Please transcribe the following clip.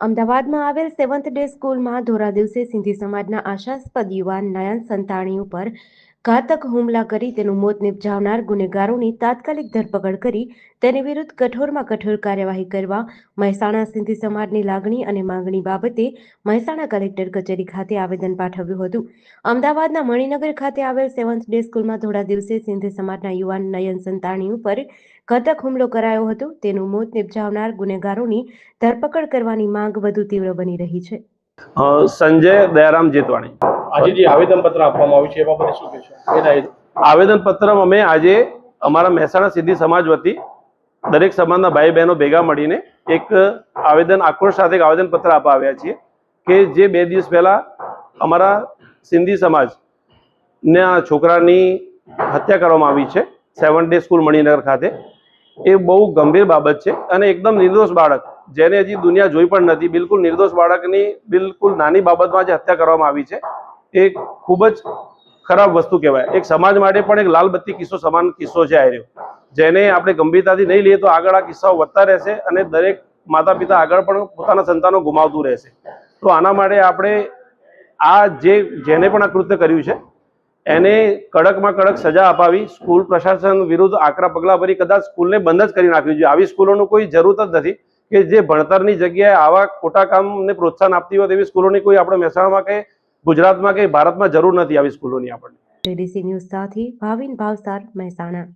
અમદાવાદમાં આવેલ seventh day સ્કૂલમાં ધોરા દિવસે સિંધી સમાજના આશાસ્પદ યુવાન નયન સંતાણી ઉપર ઘાતક હુમલા કરી તેનું મોત નિપજાવનાર ગુનેગારોની તાત્કાલિક ધરપકડ કરી તેની વિરુદ્ધ કઠોરમાં કઠોર કાર્યવાહી કરવા મહેસાણા સિંધી સમાજની લાગણી અને માંગણી બાબતે મહેસાણા કલેક્ટર કચેરી ખાતે આવેદન પાઠવ્યું હતું. અમદાવાદના મણિનગર ખાતે આવેલ સેવન્થ ડે સ્કૂલમાં થોડા દિવસે સિંધી સમાજના યુવાન નયન સંતાણી ઉપર ઘાતક હુમલો કરાયો હતો. તેનું મોત નિપજાવનાર ગુનેગારોની ધરપકડ કરવાની માંગ વધુ તીવ્ર બની રહી છે. સંજય દયારામ જેતવાણી. એના આવેદનપત્ર અમે આજે અમારા મહેસાણા સિદ્ધિ સમાજ વતી દરેક સમાજના ભાઈ બહેનો ભેગા મળીને એક આવેદન, આક્રોશ સાથે આવેદન પત્ર આપવા આવ્યા છીએ કે જે બે દિવસ પહેલા અમારા સિંધી સમાજના છોકરાની હત્યા કરવામાં આવી છે સેવન ડે સ્કૂલ મણિનગર ખાતે. એ બહુ ગંભીર બાબત છે અને એકદમ નિર્દોષ બાળક, જેને હજી દુનિયા જોઈ પણ નથી. બિલકુલ નિર્દોષ બાળકની બિલકુલ નાની બાબતમાં જે હત્યા કરવામાં આવી છે. એ ખૂબ જ ખરાબ વસ્તુ કહેવાય. એક સમાજ માટે પણ એક લાલ બત્તી કિસ્સો સમાન કિસ્સો છે આવ્યો જેને આપણે ગંભીરતાથી નહીં લઈએ તો આગળ આ કિસ્સાઓ વધતા રહેશે અને દરેક માતા પિતા આગળ પણ પોતાના સંતાનો ગુમાવતું રહેશે. તો આના માટે આપણે આ જે, જેને પણ આ કૃત્ય કર્યું છે, એને કડકમાં કડક સજા અપાવી, સ્કૂલ પ્રશાસન વિરુદ્ધ આકરા પગલાં ભરી કદાચ સ્કૂલને બંધ જ કરી નાખ્યું જોઈએ આવી સ્કૂલોનું કોઈ જરૂરત જ નથી કે જે ભણતરની જગ્યાએ આવા ખોટા કામને પ્રોત્સાહન આપતી હોય તેવી સ્કૂલોની કોઈ આપણે મહેસાણામાં કે ગુજરાતમાં કે ભારતમાં જરૂર નથી આવી સ્કૂલોની આપણને. જેડીસી ન્યૂઝ સાથે ભાવિન ભાવસાર મહેસાણા.